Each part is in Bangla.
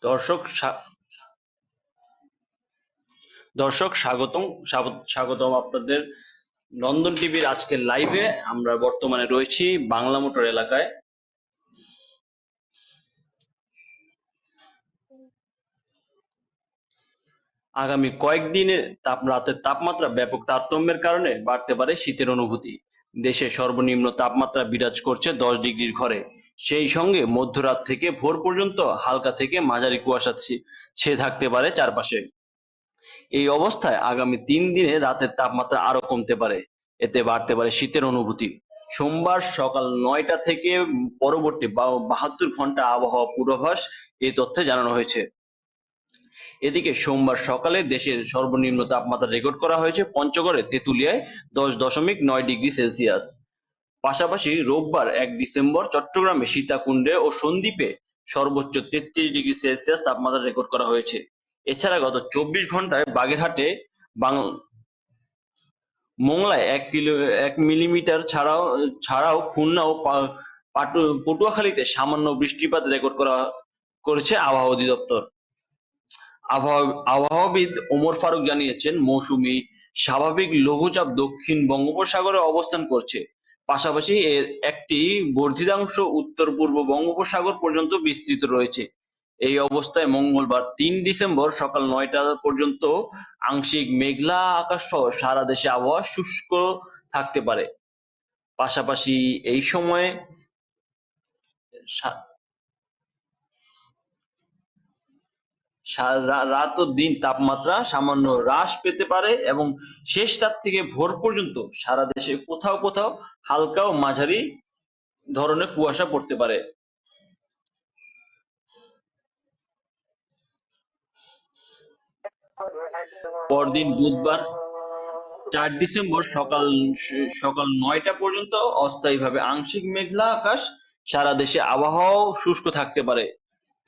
দর্শক দর্শক স্বাগতম, স্বাগত- স্বাগতম আপনাদের নন্দন টিভির আজকের লাইভে আমরা বর্তমানে রয়েছি বাংলা মোটর এলাকায়। আগামী কয়েকদিনের তাপ রাতের তাপমাত্রা ব্যাপক তারতম্যের কারণে বাড়তে পারে শীতের অনুভূতি। দেশে সর্বনিম্ন তাপমাত্রা বিরাজ করছে দশ ডিগ্রির ঘরে। সেই সঙ্গে মধ্যরাত থেকে ভোর পর্যন্ত হালকা থেকে মাঝারি কুয়াশা ছে- থাকতে পারে চারপাশে। এই অবস্থায় আগামী তিন দিনে রাতের তাপমাত্রা আরও কমতে পারে। এতে বাড়তে পারে শীতের অনুভূতি। সোমবার সকাল নয়টা থেকে পরবর্তী বাহাত্তর ঘণ্টা আবহাওয়া পূর্বাভাস এই তথ্যে জানানো হয়েছে। এদিকে সোমবার সকালে দেশের সর্বনিম্ন তাপমাত্রা রেকর্ড করা হয়েছে পঞ্চগড়ে তেঁতুলিয়ায় দশ দশমিক নয় ডিগ্রি সেলসিয়াস। পাশাপাশি রোববার এক ডিসেম্বর চট্টগ্রামে সীতাকুণ্ডে ও সন্দ্বীপে সর্বোচ্চ তেত্রিশ ডিগ্রি সেলসিয়াস তাপমাত্রা রেকর্ড করা হয়েছে। এছাড়া গত চব্বিশ ঘন্টায় বাগেরহাটে মোংলায় এক কিলো এক মিলিমিটার ছাড়াও ছাড়াও খুলনা ও পটুয়াখালীতে সামান্য বৃষ্টিপাত রেকর্ড করা করেছে আবহাওয়া অধিদপ্তর। আবহাওয়া আবহাওয়াবিদ ওমর ফারুক জানিয়েছেন, মৌসুমি স্বাভাবিক লঘুচাপ দক্ষিণ বঙ্গোপসাগরে অবস্থান করছে। পাশাপাশি এর একটি বর্ধিতাংশ উত্তর পূর্ব বঙ্গোপসাগর পর্যন্ত বিস্তৃত রয়েছে। এই অবস্থায় মঙ্গলবার তিন ডিসেম্বর সকাল নয়টা পর্যন্ত আংশিক মেঘলা আকাশ সহ সারা দেশে আবহাওয়া শুষ্ক থাকতে পারে। পাশাপাশি এই সময়ে রাত ও দিন তাপমাত্রা সামান্য হ্রাস পেতে পারে এবং শেষ রাত থেকে ভোর পর্যন্ত সারা দেশে কোথাও কোথাও হালকা ও মাঝারি ধরনের কুয়াশা পড়তে পারে। পরদিন বুধবার চার ডিসেম্বর সকাল সকাল নয়টা পর্যন্ত অস্থায়ীভাবে আংশিক মেঘলা আকাশ সারা দেশে আবহাওয়াও শুষ্ক থাকতে পারে।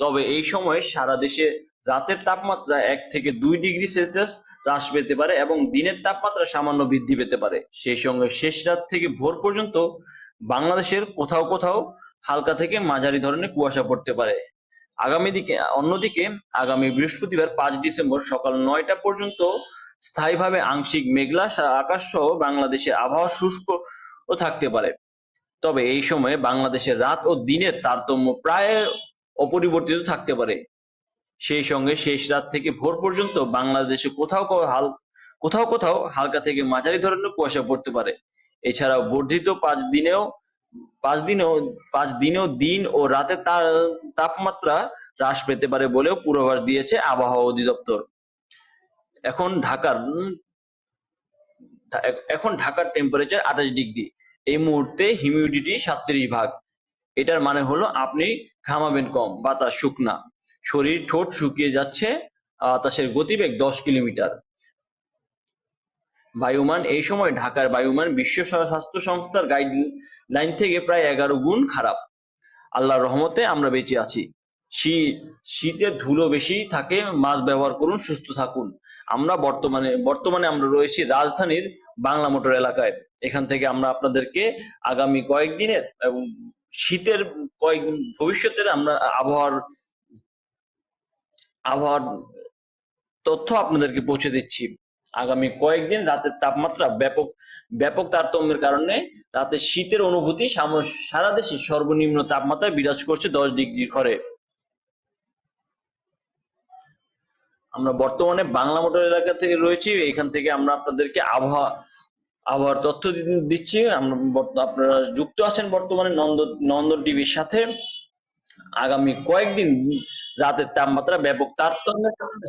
তবে এই সময় সারা দেশে রাতের তাপমাত্রা এক থেকে দুই ডিগ্রি সেলসিয়াস হ্রাস পেতে পারে এবং দিনের তাপমাত্রা সামান্য বৃদ্ধি পেতে পারে। সেই সঙ্গে শেষ রাত থেকে ভোর পর্যন্ত বাংলাদেশের কোথাও কোথাও হালকা থেকে মাঝারি ধরনের কুয়াশা পড়তে পারে। আগামী দিকে, অন্যদিকে আগামী বৃহস্পতিবার পাঁচ ডিসেম্বর সকাল নয়টা পর্যন্ত স্থায়ীভাবে আংশিক মেঘলা আকাশ সহ বাংলাদেশের আবহাওয়া শুষ্ক ও থাকতে পারে। তবে এই সময়ে বাংলাদেশের রাত ও দিনের তারতম্য প্রায় অপরিবর্তিত থাকতে পারে। সেই সঙ্গে শেষ রাত থেকে ভোর পর্যন্ত বাংলাদেশে কোথাও হাল কোথাও কোথাও হালকা থেকে মাঝারি ধরনের কুয়াশা পড়তে পারে। এছাড়াও বর্ধিত পাঁচ দিনেও পাঁচ দিনেও পাঁচ দিনেও দিন ও রাতে তাপমাত্রা হ্রাস পেতে পারে বলেও পূর্বাভাস দিয়েছে আবহাওয়া অধিদপ্তর। এখন ঢাকার এখন ঢাকার টেম্পারেচার আঠাশ ডিগ্রি। এই মুহূর্তে হিউমিডিটি সাতত্রিশ ভাগ। এটার মানে হলো আপনি ঘামাবেন কম, বাতাস শুকনা। শরীর ঠোঁট শুকিয়ে যাচ্ছে বাতাসের গতিবেগ দশ কিলোমিটার। বায়ুমান, এই সময় ঢাকার বায়ুমান বিশ্ব স্বাস্থ্য সংস্থার গাইডলাইন থেকে প্রায় এগারো গুণ খারাপ। আল্লাহর রহমতে আমরা বেঁচে আছি। শীত শীতের ধুলো বেশি থাকে, মাস্ক ব্যবহার করুন, সুস্থ থাকুন। আমরা বর্তমানে বর্তমানে আমরা রয়েছি রাজধানীর বাংলা মোটর এলাকায়। এখান থেকে আমরা আপনাদেরকে আগামী কয়েকদিনের এবং শীতের কয়েক, ভবিষ্যতের আমরা আবহাওয়ার আবহাওয়ার তথ্য আপনাদেরকে পৌঁছে দিচ্ছি। আগামী কয়েকদিন রাতের তাপমাত্রা ব্যাপক ব্যাপক তারতম্যের কারণে রাতে শীতের অনুভূতি সারা দেশে সর্বনিম্ন তাপমাত্রায় বিরাজ করছে দশ ডিগ্রি ঘরে। আমরা বর্তমানে বাংলা মোটর এলাকা থেকে রয়েছি। এখান থেকে আমরা আপনাদেরকে আবহাওয়া আবহাওয়ার তথ্য দিচ্ছি। আমরা আপনারা যুক্ত আছেন বর্তমানে নন্দ নন্দন টিভির সাথে। আগামী কয়েকদিন রাতের তাপমাত্রা ব্যাপক তারতম্যের কারণে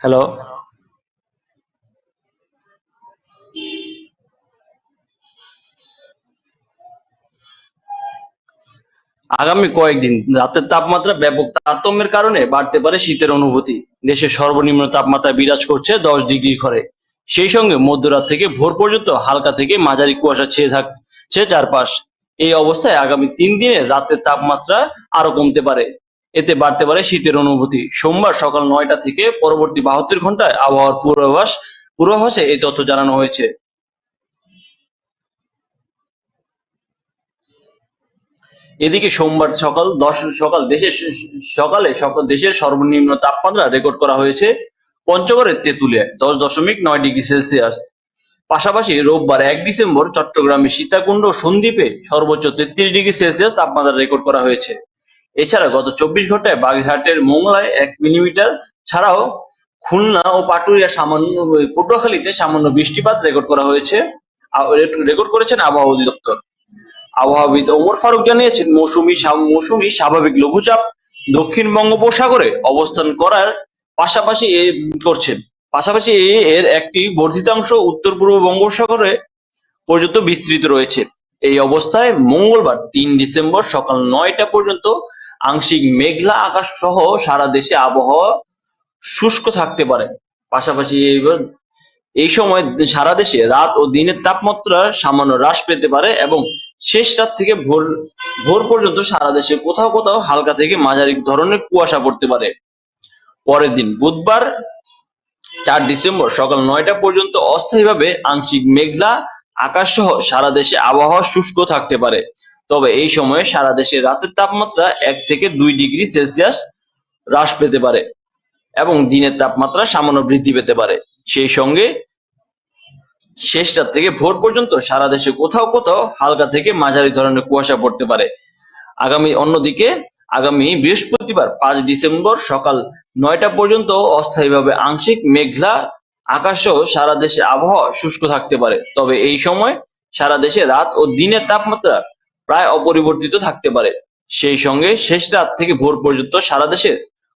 হ্যালো আগামী কয়েকদিন রাতের তাপমাত্রা ব্যাপক তারতম্যের কারণে বাড়তে পারে শীতের অনুভূতি। দেশের সর্বনিম্ন তাপমাত্রা বিরাজ করছে দশ ডিগ্রি ঘরে। সেই সঙ্গে মধ্যরাত থেকে ভোর পর্যন্ত হালকা থেকে মাঝারি কুয়াশা ছেয়ে থাকছে চারপাশ। এই অবস্থায় আগামী তিন দিনে রাতের তাপমাত্রা আরও কমতে পারে। এতে বাড়তে পারে শীতের অনুভূতি। সোমবার সকাল নয়টা থেকে পরবর্তী বাহাত্তর ঘন্টায় আবহাওয়ার পূর্বাভাস পূর্বাভাসে এই তথ্য জানানো হয়েছে। এদিকে সোমবার সকাল দশ সকাল দেশের সকালে সকল দেশের সর্বনিম্ন তাপমাত্রা রেকর্ড করা হয়েছে পঞ্চগড়ের তেঁতুলিয়ায়, দশ দশমিক নয় ডিগ্রি সেলসিয়াস। পাশাপাশি রোববার এক ডিসেম্বর চট্টগ্রামের সীতাকুণ্ড সন্দ্বীপে সর্বোচ্চ তেত্রিশ ডিগ্রি সেলসিয়াস তাপমাত্রা রেকর্ড করা হয়েছে। এছাড়া গত চব্বিশ ঘন্টায় বাগেরহাটের মোংলায় এক মিলিমিটার ছাড়াও খুলনা ও পাটুরিয়া সামান্য, পটুয়াখালীতে সামান্য বৃষ্টিপাত রেকর্ড করা হয়েছে। রেকর্ড করেছেন আবহাওয়া অধিদপ্তর। আবহাওয়াবিদ ওমর ফারুক জানিয়েছেন, মৌসুমি মৌসুমি স্বাভাবিক লঘুচাপ দক্ষিণ বঙ্গোপসাগরে অবস্থান করার পাশাপাশি করছেন। পাশাপাশি এর একটি বর্ধিতাংশ উত্তর পূর্ব বঙ্গোপসাগরে পর্যন্ত বিস্তৃত রয়েছে। এই অবস্থায় মঙ্গলবার তিন ডিসেম্বর সকাল নয়টা পর্যন্ত আংশিক মেঘলা আকাশ সহ সারা দেশে আবহাওয়া শুষ্ক থাকতে পারে। পাশাপাশি এইবার এই সময় সারা দেশে রাত ও দিনের তাপমাত্রা সামান্য হ্রাস পেতে পারে এবং শেষ রাত থেকে ভোর ভোর পর্যন্ত সারা দেশে কোথাও কোথাও হালকা থেকে মাঝারি ধরনের কুয়াশা পড়তে পারে। পরের দিন বুধবার চার ডিসেম্বর সকাল নয়টা পর্যন্ত অস্থায়ীভাবে আংশিক মেঘলা আকাশ সহ সারা দেশে আবহাওয়া শুষ্ক থাকতে পারে। তবে এই সময়ে সারা দেশে রাতের তাপমাত্রা এক থেকে দুই ডিগ্রি সেলসিয়াস হ্রাস পেতে পারে এবং দিনের তাপমাত্রা সামান্য বৃদ্ধি পেতে পারে। সেই সঙ্গে শেষ রাত থেকে ভোর পর্যন্ত সারা দেশে কোথাও কোথাও হালকা থেকে মাঝারি ধরনের কুয়াশা পড়তে পারে। আগামী অন্যদিকে আগামী বৃহস্পতিবার পাঁচ ডিসেম্বর সকাল নয়টা পর্যন্ত অস্থায়ীভাবে আংশিক মেঘলা আকাশ সহ সারা দেশে আবহাওয়া শুষ্ক থাকতে পারে। তবে এই সময় সারা দেশে রাত ও দিনের তাপমাত্রা প্রায় অপরিবর্তিত থাকতে পারে। সেই সঙ্গে শেষ রাত থেকে ভোর পর্যন্ত সারা দেশে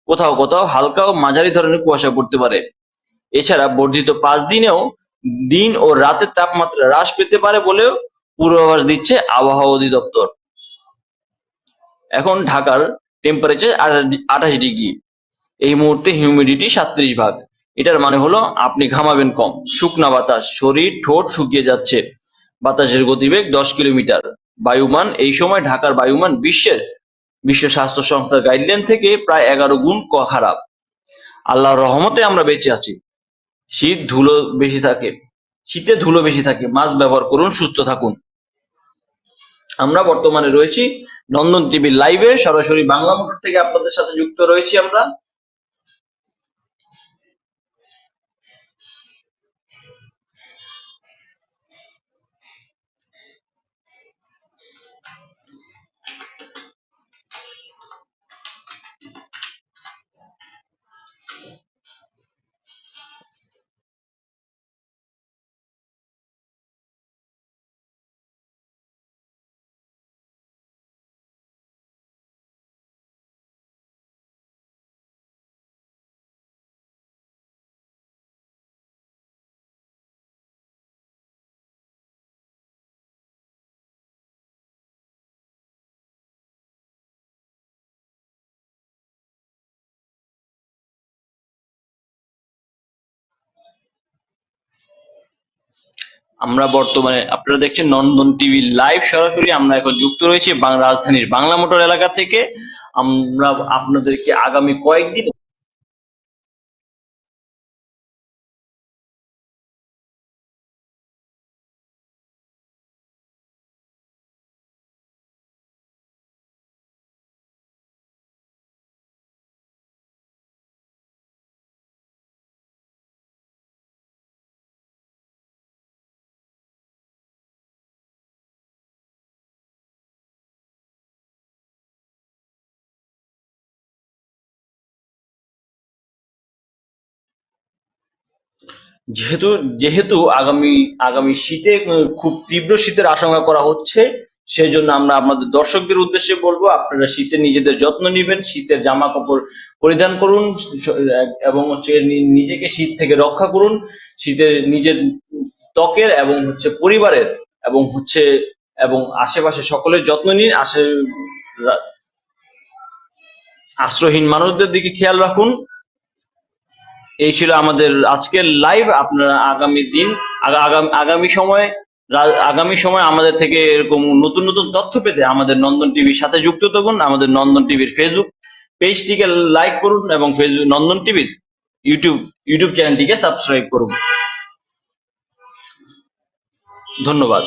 কোথাও কোথাও হালকা ও মাঝারি ধরনের কুয়াশা পড়তে পারে। এছাড়া বর্ধিত পাঁচ দিনেও দিন ও রাতের তাপমাত্রা হ্রাস পেতে পারে বলেও পূর্বাভাস দিচ্ছে আবহাওয়া অধিদপ্তর। এখন ঢাকার টেম্পারেচার আঠাশ ডিগ্রি। এই মুহূর্তে হিউমিডিটি সাত্রিশ ভাগ। এটার মানে হলো আপনি ঘামাবেন কম। শুকনা বাতাস, শরীর ঠোঁট শুকিয়ে যাচ্ছে। বাতাসের গতিবেগ দশ কিলোমিটার। বায়ুমান, এই সময় ঢাকার বায়ুমান বিশ্বের বিশ্ব স্বাস্থ্য সংস্থার গাইডলাইন থেকে প্রায় এগারো গুণ খারাপ। আল্লাহর রহমতে আমরা বেঁচে আছি। শীত ধুলো বেশি থাকে। শীতে ধুলো বেশি থাকে। মাস্ক ব্যবহার করুন, সুস্থ থাকুন। আমরা বর্তমানে রয়েছি নন্দন টিভির লাইভে সরাসরি বাংলা মোটর থেকে আপনাদের সাথে যুক্ত রয়েছি আমরা। আমরা বর্তমানে, আপনারা দেখছেন নন্দন টিভি লাইভ সরাসরি আমরা এখন যুক্ত রয়েছি রাজধানীর বাংলা মোটর এলাকা থেকে। আমরা আপনাদেরকে আগামী কয়েকদিন যেহেতু যেহেতু আগামী আগামী শীতে খুব তীব্র শীতের আশঙ্কা করা হচ্ছে সেই জন্য আমরা আমাদের দর্শকদের উদ্দেশ্যে বলব, আপনারা শীতে নিজেদের যত্ন নেবেন, শীতের জামা কাপড় পরিধান করুন, এবং হচ্ছে নিজেকে শীত থেকে রক্ষা করুন শীতের নিজের ত্বকের এবং হচ্ছে পরিবারের এবং হচ্ছে, এবং আশেপাশে সকলের যত্ন নিন, আশে, আশ্রয়হীন মানুষদের দিকে খেয়াল রাখুন এই ছিল আমাদের আজকের লাইভ আপনারা আগামী দিন, আগা- আগাম- সময়ে আগামী সময় আমাদের থেকে এরকম নতুন নতুন তথ্য পেতে আমাদের নন্দন টিভির সাথে যুক্ত থাকুন। আমাদের নন্দন টিভির ফেসবুক পেজটিকে লাইক করুন এবং ফেসবুক নন্দন টিভির ইউটিউব ইউটিউব চ্যানেলটিকে সাবস্ক্রাইব করুন। ধন্যবাদ।